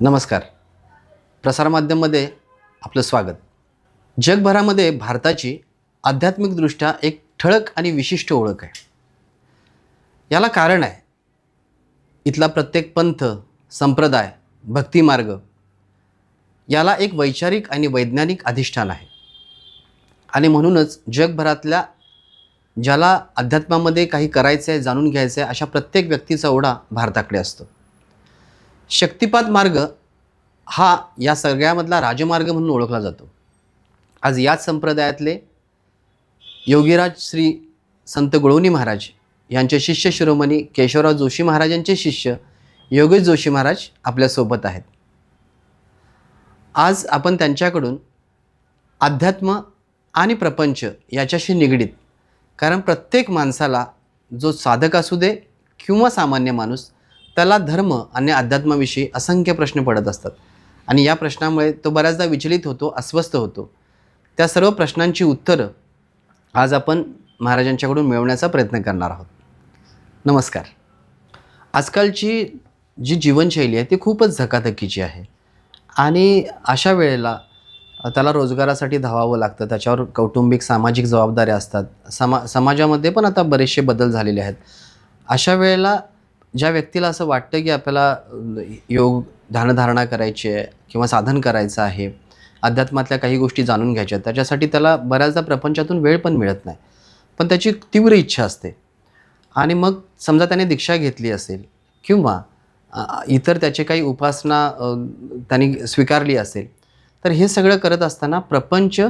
नमस्कार. प्रसारमाध्यममध्ये आपलं स्वागत. जगभरामध्ये भारताची आध्यात्मिकदृष्ट्या एक ठळक आणि विशिष्ट ओळख आहे. याला कारण आहे इथला प्रत्येक पंथ संप्रदाय भक्तिमार्ग याला एक वैचारिक आणि वैज्ञानिक अधिष्ठान आहे. आणि म्हणूनच जगभरातल्या ज्याला अध्यात्मामध्ये काही करायचं आहे जाणून घ्यायचं आहे अशा प्रत्येक व्यक्तीचा ओढा भारताकडे असतो. शक्तिपात मार्ग हा या सगळ्यामधला राजमार्ग म्हणून ओळखला जातो. आज याच संप्रदायातले योगीराज श्री संत गुळवणी महाराज यांचे शिष्य शिरोमणी केशवराव जोशी महाराजांचे शिष्य योगेश जोशी महाराज आपल्यासोबत आहेत. आज आपण त्यांच्याकडून अध्यात्म आणि प्रपंच याच्याशी निगडीत कारण प्रत्येक माणसाला जो साधक असू दे किंवा सामान्य माणूस त्याला धर्म आणि अध्यात्माविषयी असंख्य प्रश्न पडत असतात. आणि या प्रश्नामुळे तो बऱ्याचदा विचलित होतो अस्वस्थ होतो. त्या सर्व प्रश्नांची उत्तरं आज आपण महाराजांच्याकडून मिळवण्याचा प्रयत्न करणार आहोत. नमस्कार. आजकालची जी जीवनशैली आहे ती खूपच धकाधकीची आहे. आणि अशा वेळेला त्याला रोजगारासाठी धावावं लागतं त्याच्यावर कौटुंबिक सामाजिक जबाबदाऱ्या असतात. समा समाजामध्ये पण आता बरेचसे बदल झालेले आहेत. अशा वेळेला ज्या व्यक्तीला असं वाटतं की आपल्याला योग ध्यानधारणा करायची आहे किंवा साधन करायचं आहे अध्यात्मातल्या काही गोष्टी जाणून घ्यायच्या त्याच्यासाठी त्याला बऱ्याचदा प्रपंचातून वेळ पण मिळत नाही. पण त्याची तीव्र इच्छा असते. आणि मग समजा त्याने दीक्षा घेतली असेल किंवा इतर त्याचे काही उपासना त्यांनी स्वीकारली असेल तर हे सगळं करत असताना प्रपंच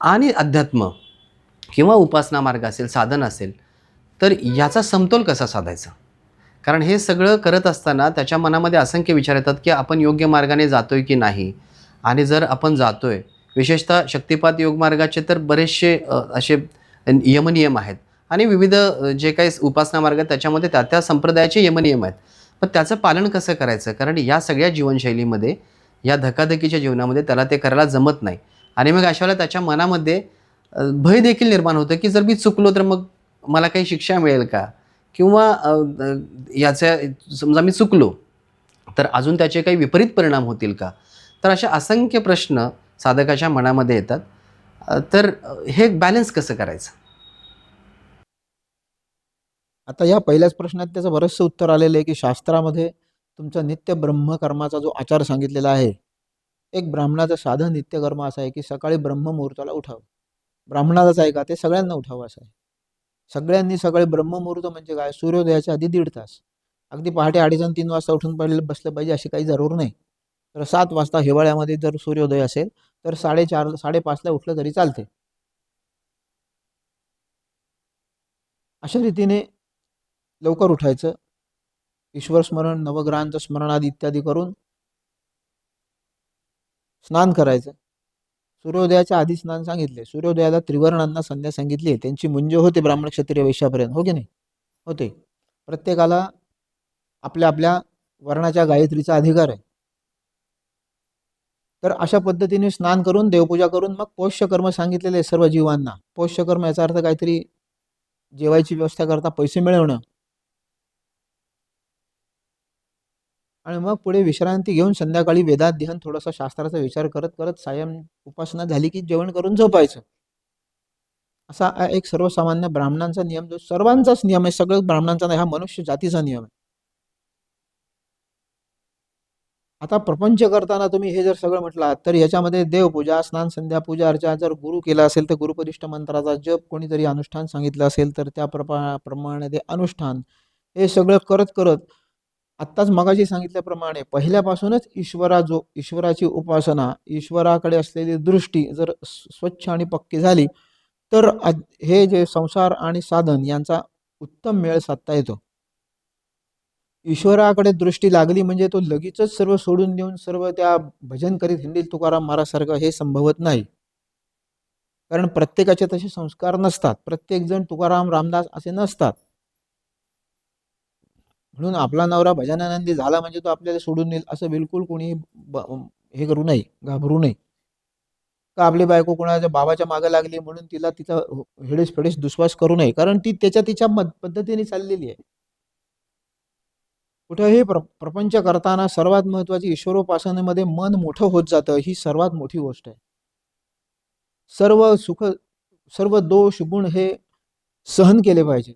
आणि अध्यात्म किंवा उपासना मार्ग असेल साधन असेल तर याचा समतोल कसा साधायचा? कारण हे सगळं करत असताना त्याच्या मनामध्ये असंख्य विचार येतात की आपण योग्य मार्गाने जातोय की नाही? आणि जर आपण जातोय विशेषतः शक्तिपात योग मार्गाचे तर बरेचसे असे यमनियम आहेत. आणि विविध जे काही उपासना मार्ग आहेत त्याच्यामध्ये त्या त्या संप्रदायाचे यमनियम आहेत. पण त्याचं पालन कसं करायचं? कारण या सगळ्या जीवनशैलीमध्ये या धकाधकीच्या जीवनामध्ये त्याला ते करायला जमत नाही. आणि मग अशा वेळेला त्याच्या मनामध्ये भय देखील निर्माण होतं की जर मी चुकलो तर मग मला काही शिक्षा मिळेल का? किंवा अ, याच्या समजा मी चुकलो तर अजून त्याचे काही विपरीत परिणाम होतील का? तर अशा असंख्य प्रश्न साधकाच्या मनामध्ये येतात. तर हे बॅलन्स कसं करायचं? आता या पहिल्याच प्रश्नात त्याचं बरंचसं उत्तर आलेलं आहे की शास्त्रामध्ये तुमचा नित्य ब्रह्मकर्माचा जो आचार सांगितलेला आहे एक ब्राह्मणाचं साधं नित्यकर्म असं आहे की सकाळी ब्रह्ममुहूर्ताला उठावं. ब्राह्मणालाच आहे का? ते सगळ्यांना उठावं असं आहे. सगळ्यांनी सकाळी ब्रह्ममुहूर्त म्हणजे काय? सूर्योदयाच्या आधी दीड तास. अगदी पहाटे अडीच आणि तीन वाजता उठून पडले बसलं पाहिजे अशी काही जरूर नाही. तर सात वाजता हिवाळ्यामध्ये जर सूर्योदय असेल तर साडेचार साडेपाचला उठलं तरी चालते अशा रीतीने लवकर उठायचं. ईश्वर स्मरण नवग्रहांचं स्मरणादी इत्यादी करून स्नान करायचं. सूर्योदयाच्या आधी स्नान सांगितले. सूर्योदयाला त्रिवर्णांना संध्या सांगितली. आहे त्यांची मुंज होते ब्राह्मण क्षत्रिय वैश्यापर्यंत हो की नाही? होते. प्रत्येकाला आपल्या आपल्या वर्णाच्या गायत्रीचा अधिकार आहे. तर अशा पद्धतीने स्नान करून देवपूजा करून मग पोष्यकर्म सांगितलेले सर्व जीवांना. पोष्यकर्म याचा अर्थ काहीतरी जेवायची व्यवस्था करता पैसे मिळवणं. आणि मग पुढे विश्रांती घेऊन संध्याकाळी वेदाध्यन थोडासा शास्त्राचा विचार करत करत सायं उपासना झाली की जेवण करून झोपायचं. असा एक सर्वसामान्य ब्राह्मणांचा नियम जो सर्वांचाच नियम आहे सगळं ब्राह्मणांचा नाही हा मनुष्य जातीचा नियम आहे. आता प्रपंच करताना तुम्ही हे जर सगळं म्हटलात तर याच्यामध्ये देवपूजा स्नान संध्या पूजा अर्चा जर गुरु केला असेल तर गुरुपरिष्ठ मंत्राचा जप कोणीतरी अनुष्ठान सांगितलं असेल तर त्या प्रमाणे ते अनुष्ठान. हे सगळं करत करत आत्ताच मगाशी सांगितल्याप्रमाणे पहिल्यापासूनच ईश्वरा जो ईश्वराची उपासना ईश्वराकडे असलेली दृष्टी जर स्वच्छ आणि पक्की झाली तर हे जे संसार आणि साधन यांचा उत्तम मेळ साधता येतो. ईश्वराकडे दृष्टी लागली म्हणजे तो लगेचच सर्व सोडून देऊन सर्व त्या भजन करीत हिंडील तुकाराम महाराजसारखं हे संभवत नाही. कारण प्रत्येकाचे तसे संस्कार नसतात. प्रत्येकजण तुकाराम रामदास असे नसतात. म्हणून आपला नवरा भजनानंदी झाला म्हणजे तो आपल्याला सोडून येईल असं बिलकुल कोणी हे करू नये घाबरू नये. का आपली बायको कोणाच्या बाबाच्या मागे लागली म्हणून तिला तिचा हेडेस फेडेस दुश्वास करू नये? कारण ती त्याच्या तिच्या मत- पद्धतीने चाललेली आहे. कुठंही प्र प्रपंच करताना सर्वात महत्त्वाची ईश्वरोपासनेमध्ये मन मोठं होत जातं ही सर्वात मोठी गोष्ट आहे. सर्व सुख सर्व दोष गुण हे सहन केले पाहिजे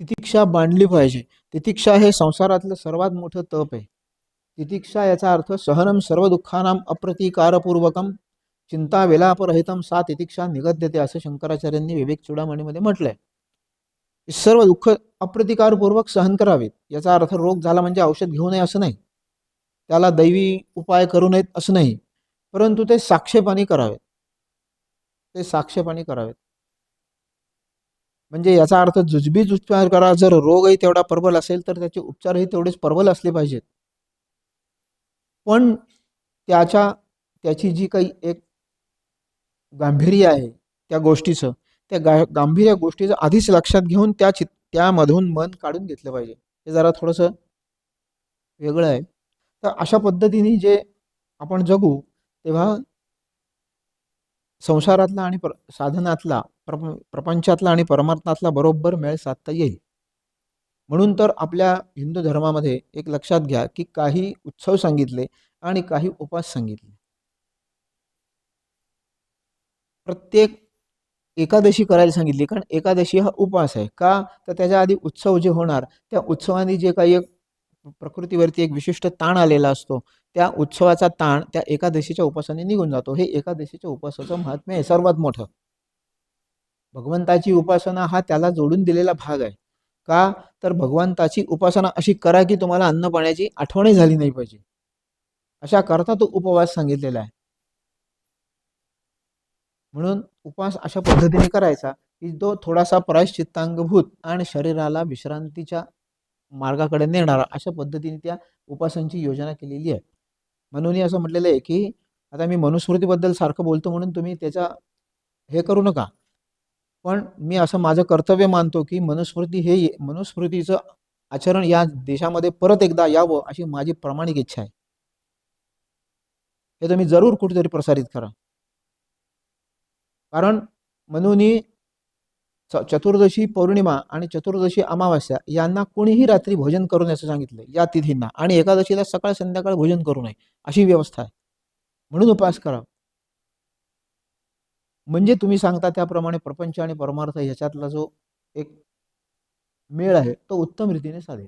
तितिक्षा बांधली पाहिजे. तितिक्षा हे संसारातलं सर्वात मोठं तप आहे. तितिक्षा याचा अर्थ सहनम सर्व दुःखानाम अप्रतिकारपूर्वकम चिंता विलापरहितम सा तितिक्षा निगद्यते असं शंकराचार्यांनी विवेक चुडामणीमध्ये म्हटलंय. सर्व दुःख अप्रतिकारपूर्वक सहन करावेत. याचा अर्थ रोग झाला म्हणजे औषध घेऊ नये असं नाही. त्याला दैवी उपाय करू नयेत असं नाही. परंतु ते साक्षेपाने करावेत. ते साक्षेपाने करावेत. म्हणजे याचा अर्थ जुजबीज उपचार करा जर रोगही तेवढा प्रबल असेल तर त्याचे उपचारही तेवढेच प्रबल असले पाहिजेत. पण त्याच्या त्याची जी काही एक गांभीर्य आहे त्या गोष्टीचं त्या गा गांभीर्य गोष्टीचं आधीच लक्षात घेऊन त्या चित त्यामधून मन काढून घेतलं पाहिजे. हे जरा थोडंसं वेगळं आहे. तर अशा पद्धतीने जे आपण जगू तेव्हा संसारातला आणि प्र साधनातला प्रप प्रपंचातला आणि परमार्थातला बरोबर मेळ साधता येईल. म्हणून तर आपल्या हिंदू धर्मामध्ये एक लक्षात घ्या की काही उत्सव सांगितले आणि काही उपास सांगितले. प्रत्येक एकादशी करायला सांगितली कारण एकादशी हा उपास आहे. का? तर त्याच्या आधी उत्सव जे होणार त्या उत्सवाने जे काही एक प्रकृतीवरती एक विशिष्ट ताण आलेला असतो त्या उत्सवाचा ताण त्या एकादशीच्या उपासाने निघून जातो. हे एकादशीच्या उपासाचं महात्म्य आहे सर्वात मोठं. भगवंताची उपासना हा त्याला जोडून दिलेला भाग आहे. का? तर भगवंताची उपासना अशी करा की तुम्हाला अन्न पाण्याची आठवणही झाली नाही पाहिजे. अशा करता तो उपवास सांगितलेला आहे. म्हणून उपवास अशा पद्धतीने करायचा की जो थोडासा प्रायश्चित्तांगभूत आणि शरीराला विश्रांतीच्या मार्गाकडे नेणारा अशा पद्धतीने त्या उपासनाची योजना केलेली आहे. म्हणून असं म्हटलेलं आहे की आता मी मनुस्मृतीबद्दल सारखं बोलतो म्हणून तुम्ही त्याचा हे करू नका. पण मी असं माझं कर्तव्य मानतो की मनुस्मृती हे मनुस्मृतीचं आचरण या देशामध्ये परत एकदा यावं अशी माझी प्रामाणिक इच्छा आहे. हे तुम्ही जरूर कुठेतरी प्रसारित करा. कारण म्हणून चतुर्दशी पौर्णिमा आणि चतुर्दशी अमावास्या यांना कोणीही रात्री भोजन करू नये असं सांगितलं या तिथींना. आणि एकादशीला सकाळ संध्याकाळ भोजन करू नये अशी व्यवस्था आहे. म्हणून उपास करा. म्हणजे तुम्ही सांगता त्याप्रमाणे प्रपंच आणि परमार्थ ह्याच्यातला जो एक मेळ आहे तो उत्तम रीतीने साधेल.